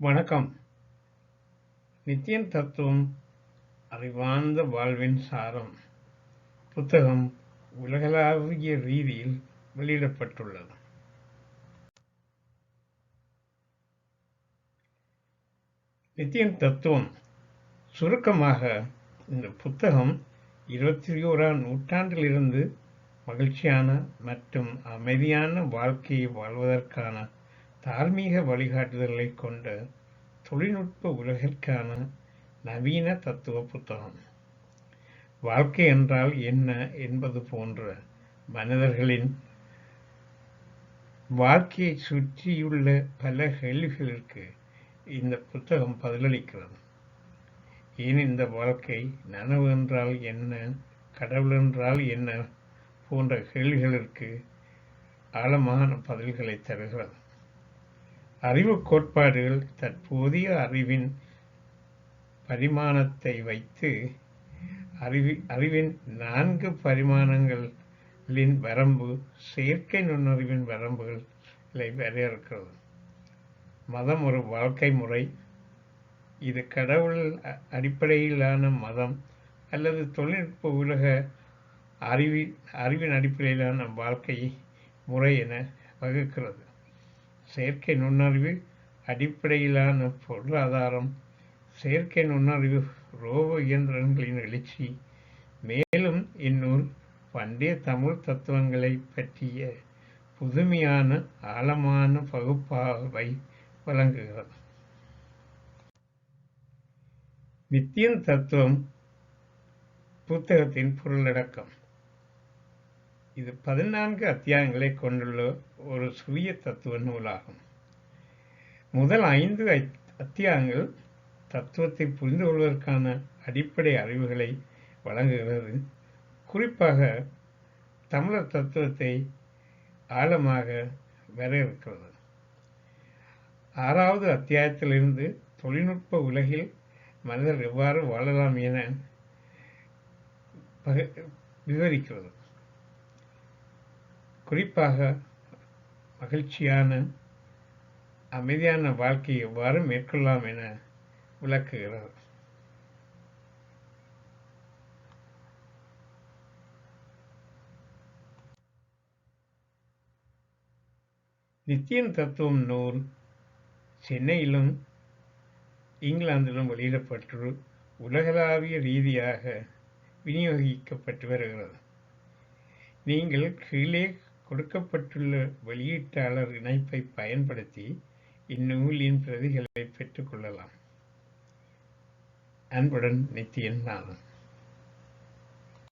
வணக்கம். நித்தியன் தத்துவம் அறிவார்ந்த வாழ்வின் சாரம். புத்தகம் உலகளாவிய ரீதியில் வெளியிடப்பட்டுள்ளது. நித்தியன் தத்துவம் சுருக்கமாக இந்த புத்தகம் இருபத்தி ஓராம் நூற்றாண்டிலிருந்து மகிழ்ச்சியான மற்றும் அமைதியான வாழ்க்கையை வாழ்வதற்கான தார்மீக வழிகாட்டுதல்களை கொண்ட தொழில்நுட்ப உலகிற்கான நவீன தத்துவ புத்தகம். வாழ்க்கை என்றால் என்ன என்பது போன்ற மனிதர்களின் வாழ்க்கையை சுற்றியுள்ள பல கேள்விகளுக்கு இந்த புத்தகம் பதிலளிக்கிறது. ஏன் இந்த வாழ்க்கை நனவு என்றால் என்ன கடவுள் என்றால் என்ன போன்ற கேள்விகளுக்கு ஆழமான பதில்களை தருகிறது. அறிவு கோட்பாடுகள் தற்போதைய அறிவின் பரிமாணத்தை வைத்து அறிவி அறிவின் நான்கு பரிமாணங்களின் வரம்பு செயற்கை நுண்ணறிவின் வரம்புகளை வரையறுக்கிறது. மதம் ஒரு வாழ்க்கை முறை. இது கடவுள் அடிப்படையிலான மதம் அல்லது தொழில்நுட்ப உலக அறிவி அறிவின் அடிப்படையிலான வாழ்க்கை முறை என வகுக்கிறது. செயற்கை நுண்ணறிவு அடிப்படையிலான பொருளாதாரம் செயற்கை நுண்ணறிவு ரோபோ இயந்திரங்களின் எழுச்சி மேலும் இந்நூல் பண்டைய தமிழ் தத்துவங்களை பற்றிய புதுமையான ஆழமான பகுப்பாவை வழங்குகிறது. நித்தியன் தத்துவம் புத்தகத்தின் பொருளடக்கம். இது பதினான்கு அத்தியாயங்களை கொண்டுள்ள ஒரு சுய தத்துவ நூலாகும். முதல் ஐந்து அத்தியாயங்கள் தத்துவத்தை புரிந்து கொள்வதற்கான அடிப்படை அறிவுகளை வழங்குகிறது. குறிப்பாக தமிழர் தத்துவத்தை ஆழமாக வரையறுக்கிறது. ஆறாவது அத்தியாயத்திலிருந்து தொழில்நுட்ப உலகில் மனிதர் எவ்வாறு வாழலாம் என விவரிக்கிறது. குறிப்பாக மகிழ்ச்சியான அமைதியான வாழ்க்கையை எவ்வாறு மேற்கொள்ளலாம் என விளக்குகிறார். நித்தியன் தத்துவம் நூல் சென்னையிலும் இங்கிலாந்திலும் வெளியிடப்பட்டு உலகளாவிய ரீதியாக விநியோகிக்கப்பட்டு வருகிறது. நீங்கள் கீழே கொடுக்கப்பட்டுள்ள வெளியீட்டாளர் இணைப்பை பயன்படுத்தி இந்நூலின் பிரதிகளை பெற்றுக்கொள்ளலாம் அன்புடன் நித்தியன் நாதன்.